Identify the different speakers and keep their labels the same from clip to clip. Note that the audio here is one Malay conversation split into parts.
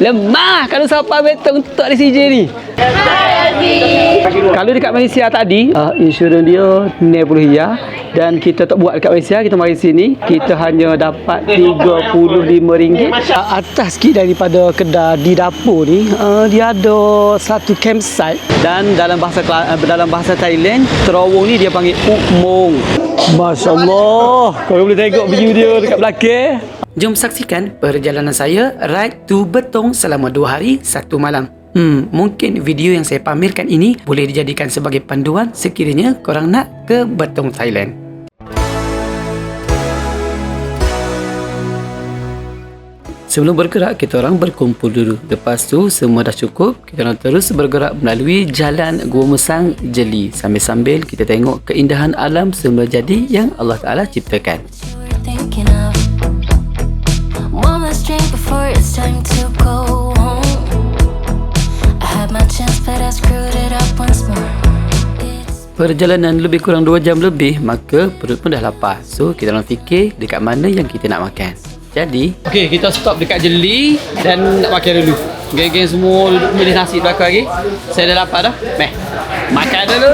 Speaker 1: Lemah kalau siapa betul untuk di CJ ni. Kalau dekat Malaysia tadi, uh, insurans dia RM90 ya. Dan kita tak buat dekat Malaysia, kita mari sini, kita hanya dapat RM35. Uh, atas sikit daripada kedai di dapur ni, uh, dia ada satu campsite dan dalam bahasa uh, dalam bahasa Thailand, terowong ni dia panggil Ukmong. Masya-Allah. Kau boleh tengok view dia dekat belakang. Jom saksikan perjalanan saya ride to Betong selama dua hari, satu malam. Hmm, mungkin video yang saya pamerkan ini boleh dijadikan sebagai panduan sekiranya korang nak ke Betong, Thailand. Sebelum bergerak, kita orang berkumpul dulu. Lepas tu, semua dah cukup. Kita orang terus bergerak melalui jalan Gua Mesang Jeli. Sambil-sambil kita tengok keindahan alam semula jadi yang Allah Ta'ala ciptakan. Perjalanan lebih kurang 2 jam lebih Maka perut pun dah lapar So kita orang fikir Dekat mana yang kita nak makan Jadi Okay kita stop dekat Jeli Dan nak makan dulu Geng-geng semua duduk milih nasi belakang lagi Saya dah lapar dah Meh Makan dulu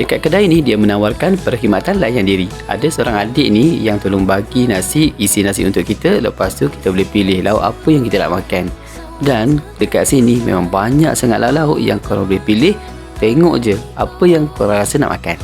Speaker 1: Dekat kedai ni dia menawarkan perkhidmatan layan diri. Ada seorang adik ni yang tolong bagi nasi, isi nasi untuk kita. Lepas tu kita boleh pilih lauk apa yang kita nak makan. Dan dekat sini memang banyak sangat lauk yang korang boleh pilih. Tengok je apa yang korang rasa nak makan.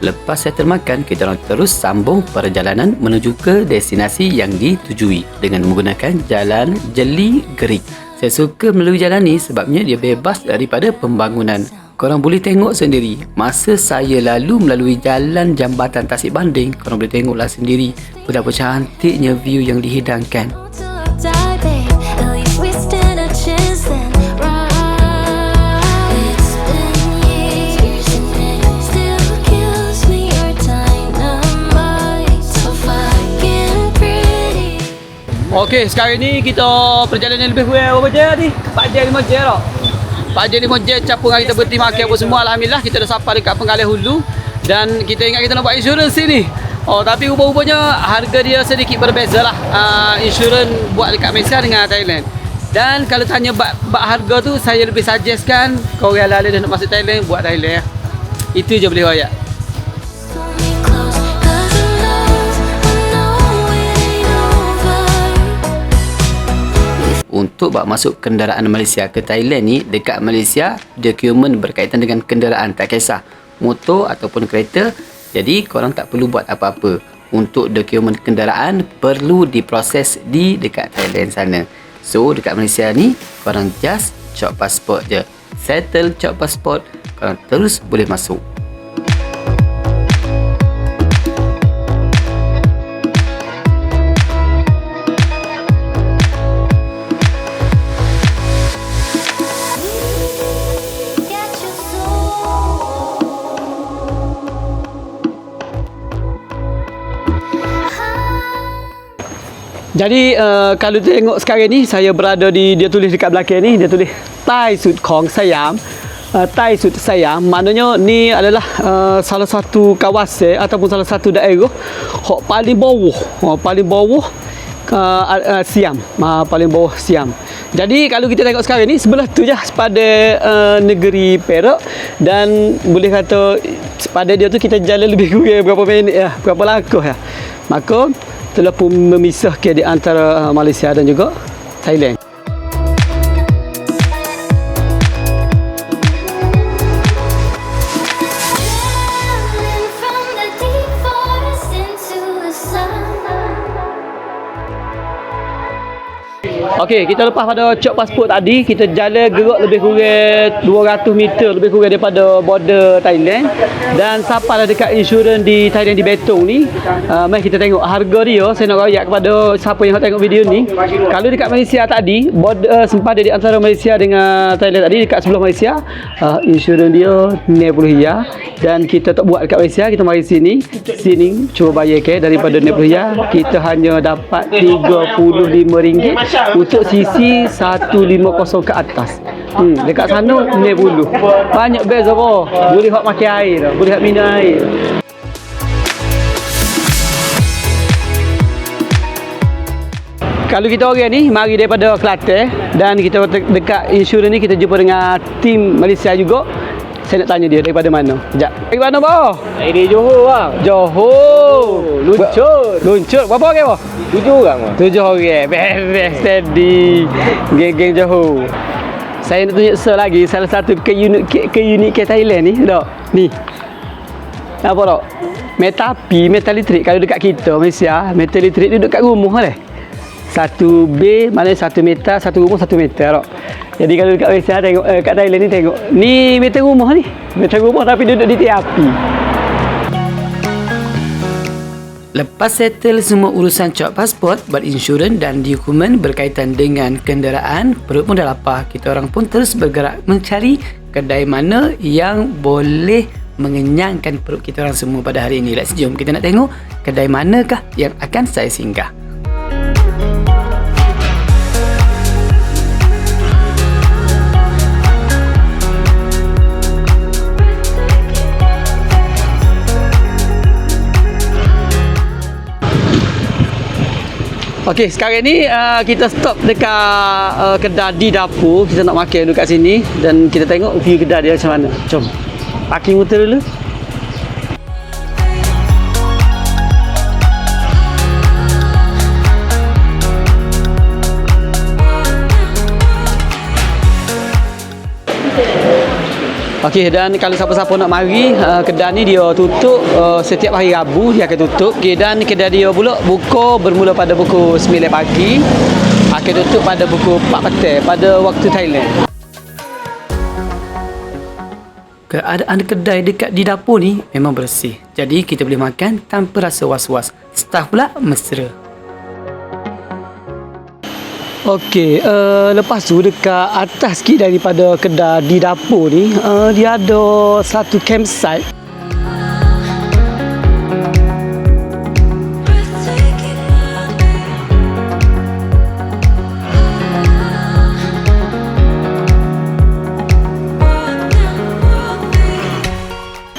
Speaker 1: Lepas settle makan, kita orang terus sambung perjalanan menuju ke destinasi yang ditujui dengan menggunakan jalan Jeli Gerik. Saya suka melalui jalan ni sebabnya dia bebas daripada pembangunan. Korang boleh tengok sendiri. Masa saya lalu melalui jalan jambatan Tasik Banding, korang boleh tengoklah sendiri betapa cantiknya view yang dihidangkan. Okey, sekarang ni kita perjalanan lebih kurang berapa jam ni? 4 jam 5 jam tak? 4 jam 5 jam capung kita berhenti makan apa semua Alhamdulillah kita dah sampai dekat Penggalih Hulu dan kita ingat kita nak buat insurans sini. Oh tapi rupa-rupanya harga dia sedikit berbeza lah uh, Insurans buat dekat Malaysia dengan Thailand Dan kalau tanya bab, bab harga tu Saya lebih suggestkan Kau yang lalu dah nak masuk Thailand Buat Thailand Itu je boleh royak untuk bak masuk kenderaan Malaysia ke Thailand ni dekat Malaysia dokumen berkaitan dengan kenderaan tak kisah motor ataupun kereta. Jadi korang tak perlu buat apa-apa. Untuk dokumen kenderaan perlu diproses di dekat Thailand sana. So dekat Malaysia ni korang just cop pasport je. Settle cop pasport korang terus boleh masuk Jadi uh, kalau tengok sekarang ni saya berada di dia tulis dekat belakang ni dia tulis Thai Sud Kong Siam. Uh, Thai Sud Siam maknanya ni adalah uh, salah satu kawasan ataupun salah satu daerah hok paling bawah, oh, paling bawah uh, uh, Siam, uh, paling bawah Siam. Jadi kalau kita tengok sekarang ni sebelah tu je pada uh, negeri Perak dan boleh kata pada dia tu kita jalan lebih kurang berapa minit ya, berapa langkah ya. Maka telah pun memisahkan di antara uh, Malaysia dan juga Thailand. Okey, kita lepas pada cop pasport tadi, kita jalan gerak lebih kurang 200 meter lebih kurang daripada border Thailand dan sampailah dekat insurans di Thailand di Betong ni. Uh, mari kita tengok harga dia. Saya nak royak kepada siapa yang tengok video ni. Kalau dekat Malaysia tadi, border uh, sempadan di antara Malaysia dengan Thailand tadi dekat sebelah Malaysia, uh, insurans dia RM90 ya dan kita tak buat dekat Malaysia, kita mari sini. Sini cuba bayar ke daripada RM90 ya. Kita hanya dapat RM35 untuk untuk sisi 150 ke atas. Hmm, dekat sana 90 banyak beza bro boleh hak makan air boleh hak minum air. Kalau kita orang ni mari daripada Kelantan eh, dan kita dekat insurans ni kita jumpa dengan tim Malaysia juga. Saya nak tanya dia daripada mana. Sekejap. Dari mana boh?
Speaker 2: Dari Johor bang.
Speaker 1: Johor.
Speaker 2: Luncur.
Speaker 1: Luncur. Berapa orang boh?
Speaker 2: Tujuh orang bang.
Speaker 1: Tujuh orang. Best steady. Geng-geng Johor. Saya nak tunjuk sir lagi salah satu keunik ke, keunik ke Thailand ni. Dok. Ni. Apa dok? Metal api, metal elektrik kalau dekat kita Malaysia, metal elektrik duduk kat rumah lah. Satu B, mana satu meter, satu rumah satu meter dok. Jadi kalau dekat Malaysia tengok eh, kat Thailand ni tengok. Ni meter rumah ni. Meter rumah tapi duduk di tiang api. Lepas settle semua urusan cop pasport, buat insurans dan dokumen berkaitan dengan kenderaan, perut pun dah lapar. Kita orang pun terus bergerak mencari kedai mana yang boleh mengenyangkan perut kita orang semua pada hari ini. Let's jom kita nak tengok kedai manakah yang akan saya singgah. Okey, sekarang ni uh, kita stop dekat uh, kedai di dapur. Kita nak makan dekat sini dan kita tengok view kedai dia macam mana. Jom. Parking motor dulu. Okey dan kalau siapa-siapa nak mari uh, kedai ni dia tutup uh, setiap hari Rabu dia akan tutup. Okey dan kedai dia pula buka bermula pada pukul 9 pagi akan tutup pada pukul 4 petang pada waktu Thailand. Keadaan kedai dekat di dapur ni memang bersih. Jadi kita boleh makan tanpa rasa was-was. Staf pula mesra. Okey, uh, lepas tu dekat atas sikit daripada kedai di dapur ni, uh, dia ada satu campsite.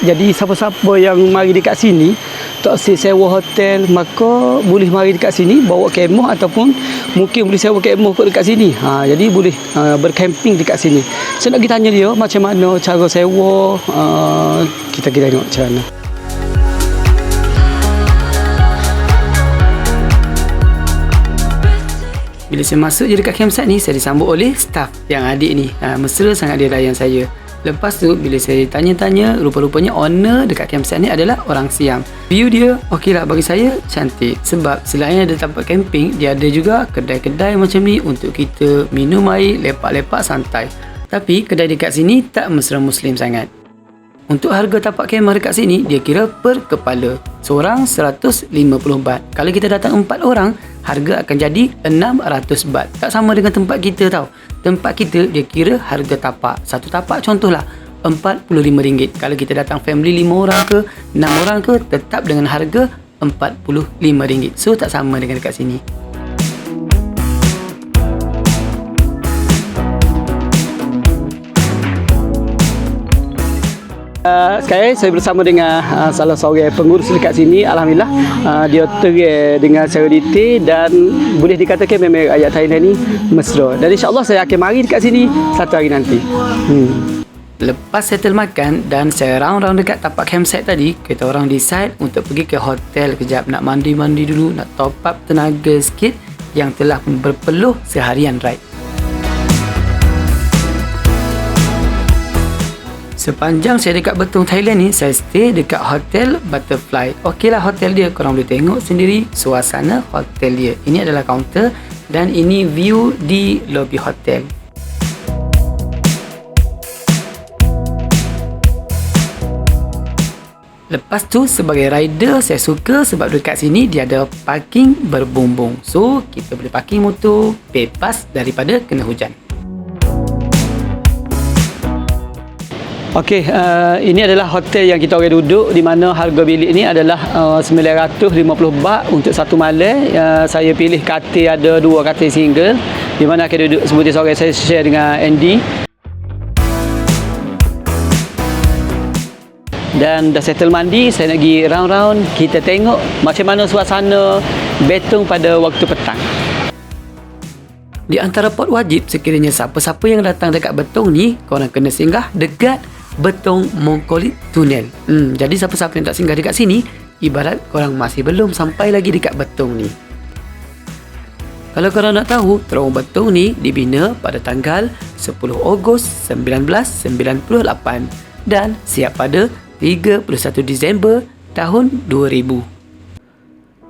Speaker 1: Jadi siapa-siapa yang mari dekat sini tak si sewa hotel maka boleh mari dekat sini bawa kemah ataupun mungkin boleh sewa kemah kot dekat sini. Ha jadi boleh uh, bercamping dekat sini. Saya nak pergi tanya dia macam mana cara sewa uh, kita kita tengok macam mana. Bila saya masuk je dekat campsite ni, saya disambut oleh staff yang adik ni. Ha, mesra sangat dia layan saya. Lepas tu, bila saya tanya-tanya, rupa-rupanya owner dekat campsite ni adalah orang Siam. View dia, okey lah bagi saya, cantik. Sebab selain ada tempat camping, dia ada juga kedai-kedai macam ni untuk kita minum air, lepak-lepak santai. Tapi, kedai dekat sini tak mesra Muslim sangat. Untuk harga tapak kemah dekat sini, dia kira per kepala. Seorang 150 baht. Kalau kita datang empat orang, harga akan jadi 600 baht. Tak sama dengan tempat kita tau. Tempat kita, dia kira harga tapak. Satu tapak contohlah, RM45. Kalau kita datang family 5 orang ke, 6 orang ke, tetap dengan harga RM45. So, tak sama dengan dekat sini. Uh, sekarang saya bersama dengan uh, salah seorang pengurus dekat sini Alhamdulillah uh, dia terai dengan detail dan boleh dikatakan memang rakyat Thailand ni mesra dan insyaAllah saya akan mari dekat sini satu hari nanti hmm. Lepas settle makan dan saya round-round dekat tapak campsite tadi, kita orang decide untuk pergi ke hotel kejap nak mandi-mandi dulu, nak top up tenaga sikit yang telah berpeluh seharian ride. Sepanjang saya dekat Betong Thailand ni, saya stay dekat Hotel Butterfly. Okeylah hotel dia, korang boleh tengok sendiri suasana hotel dia. Ini adalah kaunter dan ini view di lobby hotel. Lepas tu sebagai rider saya suka sebab dekat sini dia ada parking berbumbung. So kita boleh parking motor bebas daripada kena hujan. Okey, uh, ini adalah hotel yang kita orang duduk di mana harga bilik ni adalah uh, 950 baht untuk satu malam. Uh, saya pilih katil ada dua katil single di mana akan duduk seperti seorang saya share dengan Andy. Dan dah settle mandi, saya nak pergi round-round. Kita tengok macam mana suasana Betong pada waktu petang. Di antara pot wajib sekiranya siapa-siapa yang datang dekat Betong ni, korang kena singgah dekat Betong Mongkolit Tunnel. Hmm, jadi siapa-siapa yang tak singgah dekat sini, ibarat korang masih belum sampai lagi dekat Betong ni. Kalau korang nak tahu, Terowong Betong ni dibina pada tanggal 10 Ogos 1998 dan siap pada 31 Disember tahun 2000.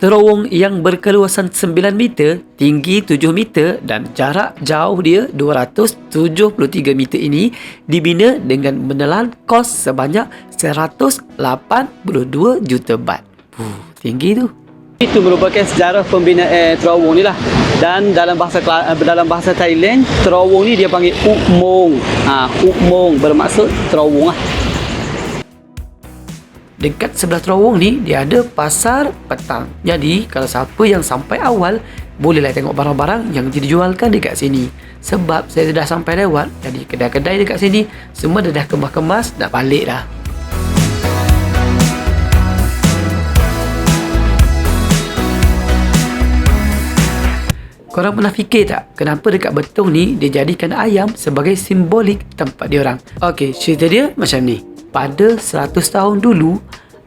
Speaker 1: Terowong yang berkeluasan 9 meter, tinggi 7 meter dan jarak jauh dia 273 meter ini dibina dengan menelan kos sebanyak 182 juta baht. Puh, tinggi tu. Itu merupakan sejarah pembinaan terowong ni lah. Dan dalam bahasa eh, dalam bahasa Thailand, terowong ni dia panggil Ukmong. Ha, Ukmong bermaksud terowong lah. Dekat sebelah terowong ni dia ada pasar petang. Jadi kalau siapa yang sampai awal bolehlah tengok barang-barang yang dijualkan dekat sini. Sebab saya dah sampai lewat jadi kedai-kedai dekat sini semua dah dah kemas-kemas nak balik dah. Korang pernah fikir tak kenapa dekat Betong ni dia jadikan ayam sebagai simbolik tempat dia orang? Okey, cerita dia macam ni. Pada 100 tahun dulu,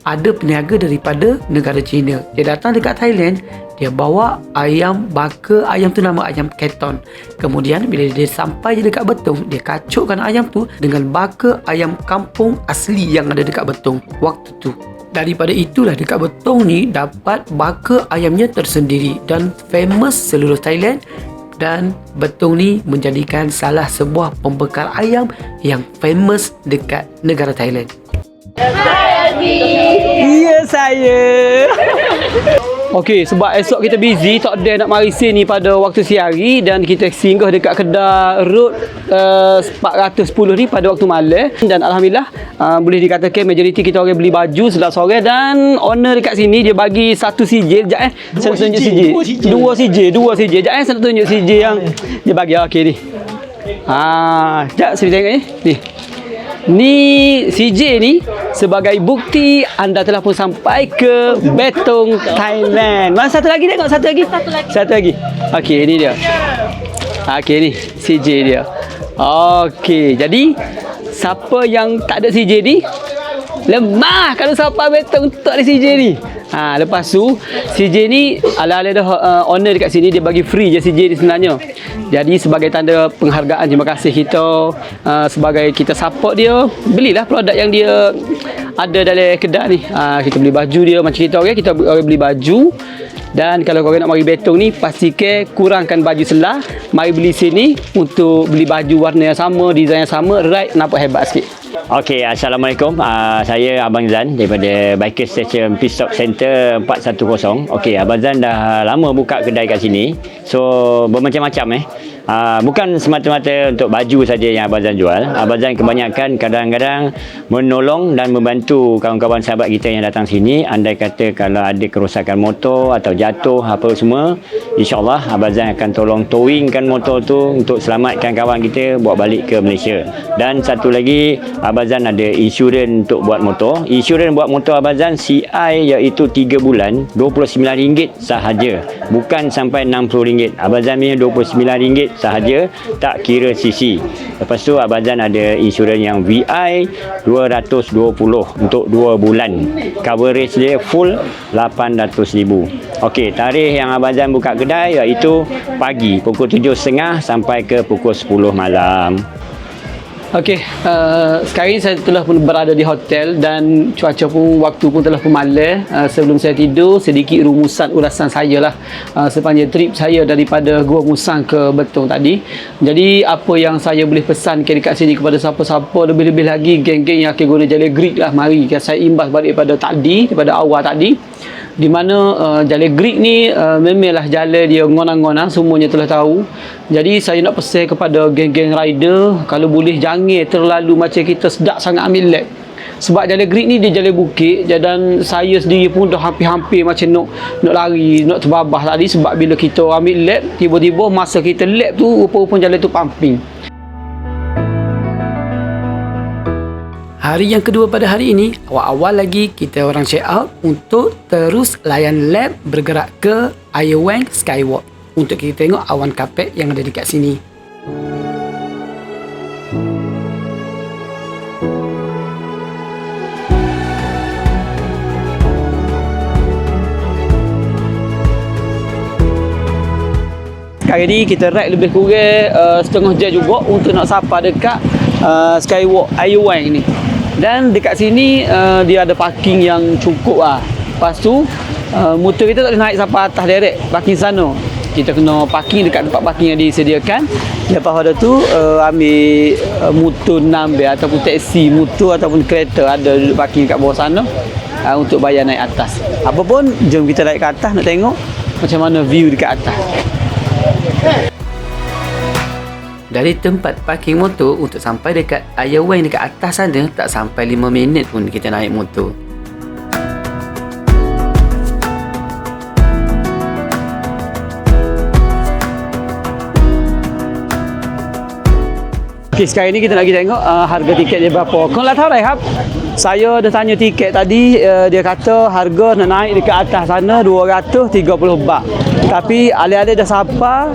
Speaker 1: ada peniaga daripada negara China. Dia datang dekat Thailand, dia bawa ayam baka, ayam tu nama ayam keton. Kemudian bila dia sampai je dekat Betong, dia kacukkan ayam tu dengan baka ayam kampung asli yang ada dekat Betong waktu tu. Daripada itulah dekat Betong ni dapat baka ayamnya tersendiri dan famous seluruh Thailand dan Betong ni menjadikan salah sebuah pembekal ayam yang famous dekat negara Thailand. Ya saya. Okey, sebab esok kita busy, tak ada nak mari sini pada waktu siang hari dan kita singgah dekat kedai road uh, 410 ni pada waktu malam dan alhamdulillah uh, boleh dikatakan majoriti kita orang beli baju sebelah sore dan owner dekat sini dia bagi satu CJ sekejap eh. Saya nak tunjuk CJ. Dua CJ, dua CJ. Sekejap eh saya nak tunjuk CJ yang dia bagi okey ni. Ah, sekejap saya tengok ni. Ni. Ni CJ ni sebagai bukti anda telah pun sampai ke Betong Thailand. Mana satu lagi tengok satu lagi. Satu lagi. Satu lagi. Okey, ini dia. Okey ni CJ dia. Okey, jadi siapa yang tak ada CJ ni lemah kalau siapa Betong tak ada CJ ni. Ha, lepas tu CJ ni ala-ala dah uh, owner dekat sini dia bagi free je CJ ni sebenarnya. Jadi sebagai tanda penghargaan terima kasih kita uh, sebagai kita support dia, belilah produk yang dia ada dalam kedai ni. Ha, kita beli baju dia macam kita orang kita beli baju dan kalau korang nak mari betong ni pastikan kurangkan baju selah, mari beli sini untuk beli baju warna yang sama, design yang sama, right nampak hebat sikit.
Speaker 3: Okey, Assalamualaikum. Uh, saya Abang Zan daripada Biker Station Pit Stop Center 410. Okey, Abang Zan dah lama buka kedai kat sini. So, bermacam-macam eh. Uh, bukan semata-mata untuk baju saja yang Abang Zan jual. Abang Zan kebanyakan kadang-kadang menolong dan membantu kawan-kawan sahabat kita yang datang sini. Andai kata kalau ada kerosakan motor atau jatuh apa semua, insyaAllah Abang Zan akan tolong towingkan motor tu untuk selamatkan kawan kita buat balik ke Malaysia. Dan satu lagi, Abang Zan ada insurans untuk buat motor. Insurans buat motor Abang Zan CI iaitu 3 bulan RM29 sahaja. Bukan sampai RM60. Abang Zan punya RM29 sahaja tak kira CC. Lepas tu Abang Zan ada insurans yang VI 220 untuk 2 bulan. Coverage dia full 800,000. Okey, tarikh yang Abang Zan buka kedai iaitu pagi pukul 7.30 sampai ke pukul 10 malam.
Speaker 1: Okey, uh, sekarang saya telah pun berada di hotel dan cuaca pun waktu pun telah pun malam. Uh, sebelum saya tidur, sedikit rumusan ulasan saya lah uh, sepanjang trip saya daripada Gua Musang ke Betong tadi. Jadi apa yang saya boleh pesan ke dekat sini kepada siapa-siapa lebih-lebih lagi geng-geng yang akan guna jalan Greek lah mari saya imbas balik daripada tadi daripada awal tadi di mana uh, jalan Greek ni uh, memanglah jalan dia ngonang-ngonang semuanya telah tahu. Jadi saya nak pesan kepada geng-geng rider kalau boleh jangan terlalu macam kita sedak sangat ambil lap sebab jalan Greek ni dia jalan bukit dan saya sendiri pun dah hampir-hampir macam nak nak lari nak terbabah tadi. Sebab bila kita ambil lap tiba-tiba masa kita lap tu rupa-rupa jalan tu pumping Hari yang kedua pada hari ini, awal-awal lagi kita orang check out untuk terus layan lab bergerak ke Ayawang Skywalk. untuk kita tengok awan kapek yang ada dekat sini. Sekarang ni kita ride lebih kurang uh, setengah jam juga untuk nak sampai dekat uh, Skywalk Ayuwang ni. Dan dekat sini uh, dia ada parking yang cukup lah. Lepas tu uh, motor kita tak boleh naik sampai atas direct parking sana. Kita kena parking dekat tempat parking yang disediakan. Lepas pada tu uh, ambil uh, motor nambil ataupun teksi motor ataupun kereta ada duduk parking kat bawah sana uh, untuk bayar naik atas. Apa pun jom kita naik ke atas nak tengok macam mana view dekat atas. Dari tempat parking motor untuk sampai dekat Ayawang dekat atas sana tak sampai 5 minit pun kita naik motor. Okey, sekarang ni kita nak pergi tengok uh, harga tiket dia berapa. Kau lah tahu Rehab? Saya dah tanya tiket tadi, uh, dia kata harga nak naik dekat atas sana 230 baht. Tapi alih-alih dah sapa,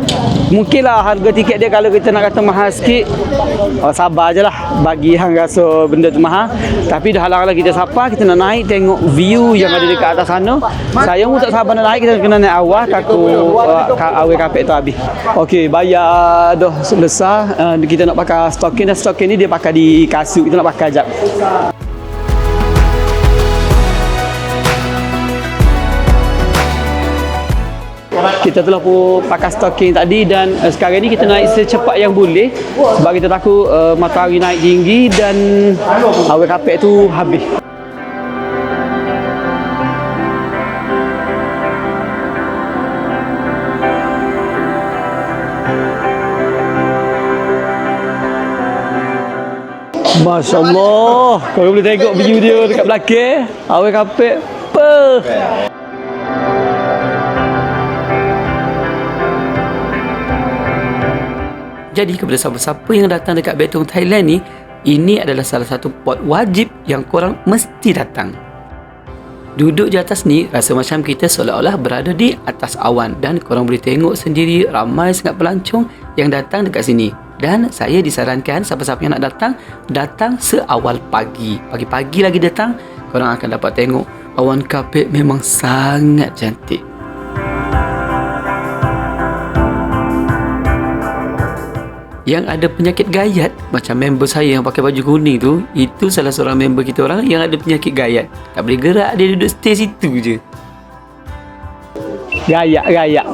Speaker 1: mungkinlah harga tiket dia kalau kita nak kata mahal sikit, oh, sabar je lah bagi yang rasa benda tu mahal. Tapi dah halang-halang kita sapa, kita nak naik tengok view yang ada dekat atas sana. Saya pun tak sabar nak naik, kita kena naik awal, takut uh, awal kapek tu habis. Okey, bayar dah selesai. Uh, kita nak pakai stokin dan stokin ni dia pakai di kasut, kita nak pakai jap. Kita telah pun pakai stocking tadi dan uh, sekarang ni kita naik secepat yang boleh sebab kita takut uh, matahari naik tinggi dan awal kapek tu habis. Masya Allah Kau boleh tengok view dia dekat belakang Awal kapek Peh Jadi kepada siapa-siapa yang datang dekat Betong Thailand ni, ini adalah salah satu pot wajib yang korang mesti datang. Duduk di atas ni rasa macam kita seolah-olah berada di atas awan dan korang boleh tengok sendiri ramai sangat pelancong yang datang dekat sini. Dan saya disarankan siapa-siapa yang nak datang, datang seawal pagi. Pagi-pagi lagi datang, korang akan dapat tengok awan kapek memang sangat cantik. Yang ada penyakit gayat macam member saya yang pakai baju kuning tu itu salah seorang member kita orang yang ada penyakit gayat tak boleh gerak dia duduk stay situ je Gayak, gayak.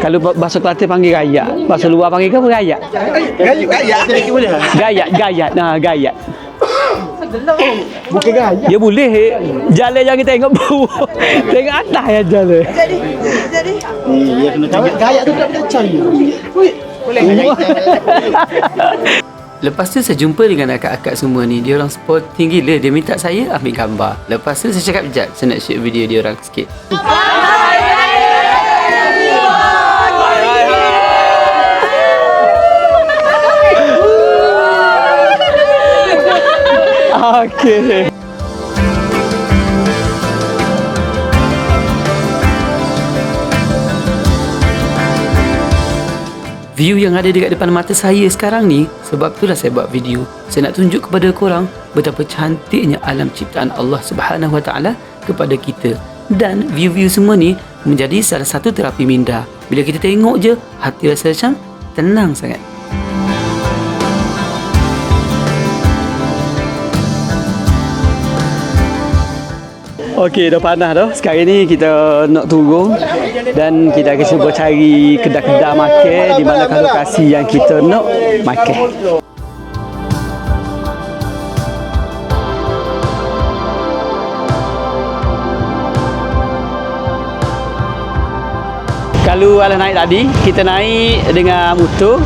Speaker 1: Kalau ba- bahasa Kelantan panggil gayak. Bahasa luar panggil apa gayak?
Speaker 2: Gayu gaya sedikit boleh.
Speaker 1: Gayat, gayat. Nah, gayat.
Speaker 2: Bukan gaya.
Speaker 1: Ya boleh. Jalan jangan tengok bawah. tengok atas ya jalan.
Speaker 2: Iya kena tengok. Gaya tu tak percaya. Boleh
Speaker 1: Lepas tu saya jumpa dengan akak-akak semua ni. Dia orang sporting gila. Dia minta saya ambil gambar. Lepas tu saya cakap, jap saya nak shoot video dia orang sikit. Okay. View yang ada dekat depan mata saya sekarang ni Sebab itulah saya buat video. Saya nak tunjuk kepada korang Betapa cantiknya alam ciptaan Allah Subhanahu Wa Taala kepada kita. Dan view-view semua ni Menjadi salah satu terapi minda. Bila kita tengok je Hati rasa macam tenang sangat Okey, dah panas dah. Sekarang ni kita nak turun dan kita akan cuba cari kedai-kedai makan di mana lokasi yang kita nak makan. Kalau alah naik tadi, kita naik dengan motor.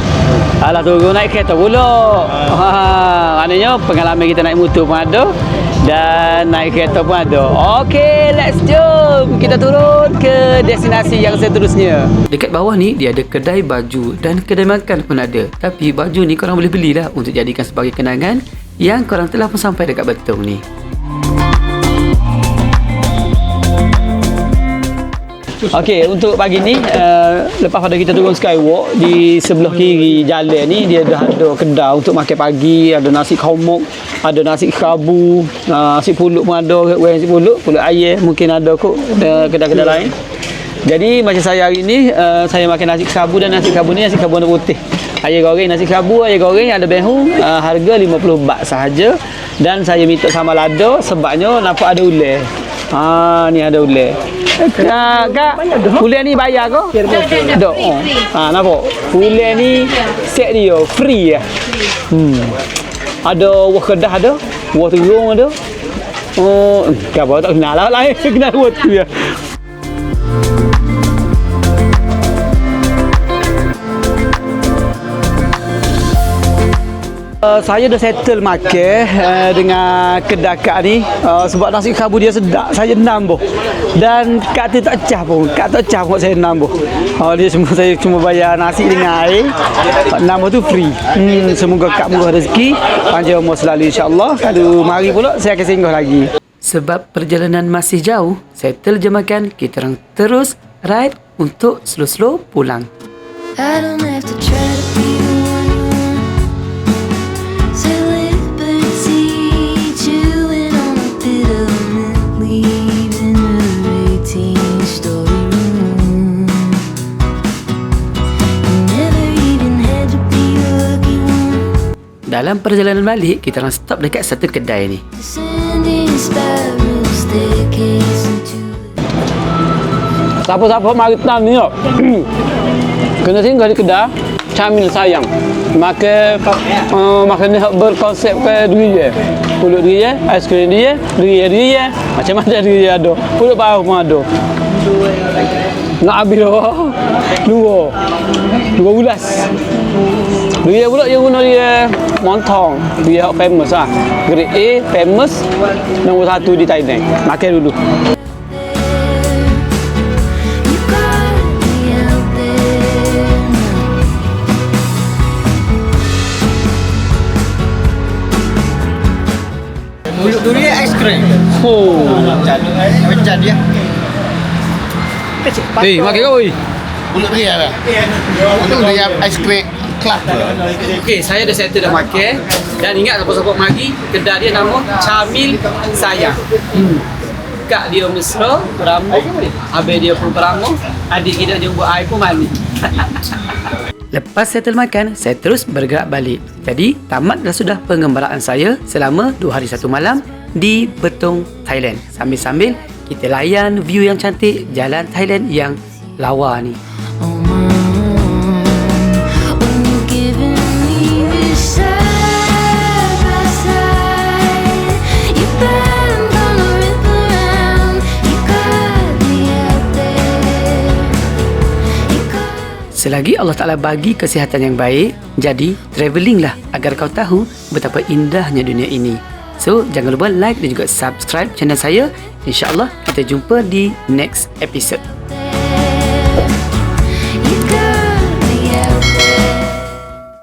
Speaker 1: Alah turun naik kereta pula. Ha, maknanya pengalaman kita naik motor pun ada dan naik kereta pun ada. Okey, let's jom. Kita turun ke destinasi yang seterusnya. Dekat bawah ni dia ada kedai baju dan kedai makan pun ada. Tapi baju ni korang boleh belilah untuk jadikan sebagai kenangan yang korang telah pun sampai dekat Betong ni. Okey, untuk pagi ni uh, lepas pada kita turun skywalk di sebelah kiri jalan ni dia dah ada kedai untuk makan pagi, ada nasi komok, ada nasi kerabu, uh, nasi pulut pun ada, goreng nasi pulut, pulut ayam mungkin ada kot uh, kedai-kedai lain. Jadi macam saya hari ni uh, saya makan nasi kerabu dan nasi kerabu ni nasi kerabu warna putih. Ayam goreng nasi kerabu, ayam goreng ada behu uh, harga 50 baht sahaja dan saya minta sama lada sebabnya nampak ada ular. Ha ni ada ular. Kak, kak ular ni bayar ke? Oh. Ha nampak. Ular ni set dia free ya. Hmm. Ada wah kedah ada, wah terung ada. Oh, kau tak kenal lah lain kenal wah tu ya. Uh, saya dah settle makan uh, dengan kedai kak ni. Uh, sebab nasi kerabu dia sedap saya nambah dan kak tu tak cah pun kak tak cah pun saya nambah uh, dia cuma saya cuma bayar nasi dengan air. Nambah tu free. Hmm, semoga kak murah rezeki. Panjang umur selalu insyaAllah. Kalau mari pula saya akan singgah lagi. Sebab perjalanan masih jauh settle je makan kita orang terus ride untuk slow-slow pulang.
Speaker 4: I don't have to try
Speaker 1: Dalam perjalanan balik, kita orang stop dekat satu kedai ni. Siapa-siapa mari tenang ni yuk. Kena singgah di kedai Camil sayang. Maka uh, Makan ni berkonsep ke diri je. Pulut diri je Aiskrim diri je Diri je diri je. Macam-macam diri je ada Pulut paruh pun ada Nak habis dah Dua. Dua bulas Dia pula dia guna dia Montong Dia famous lah Grade A famous Nombor satu di Thailand Makan dulu
Speaker 4: You got me out there now.
Speaker 2: Mulut duri aiskrim.
Speaker 1: Oh.
Speaker 2: Macam dia.
Speaker 1: Eh, makan kau oi.
Speaker 2: Mulut dia lah. Mulut dia aiskrim kelap.
Speaker 1: Okey, saya dah settle dah makan dan ingat siapa-siapa mari kedai dia nama Camil Sayang. Hmm. Kak dia mesra, beramu, habis dia pun beramu, adik kita jumpa air pun mandi. Lepas settle makan, saya terus bergerak balik. Jadi, tamat dah sudah pengembaraan saya selama 2 hari 1 malam di Betong, Thailand. Sambil-sambil kita layan view yang cantik jalan Thailand yang lawa ni. Selagi Allah Ta'ala bagi kesihatan yang baik, jadi travelling lah agar kau tahu betapa indahnya dunia ini. So, jangan lupa like dan juga subscribe channel saya. InsyaAllah kita jumpa di next episode.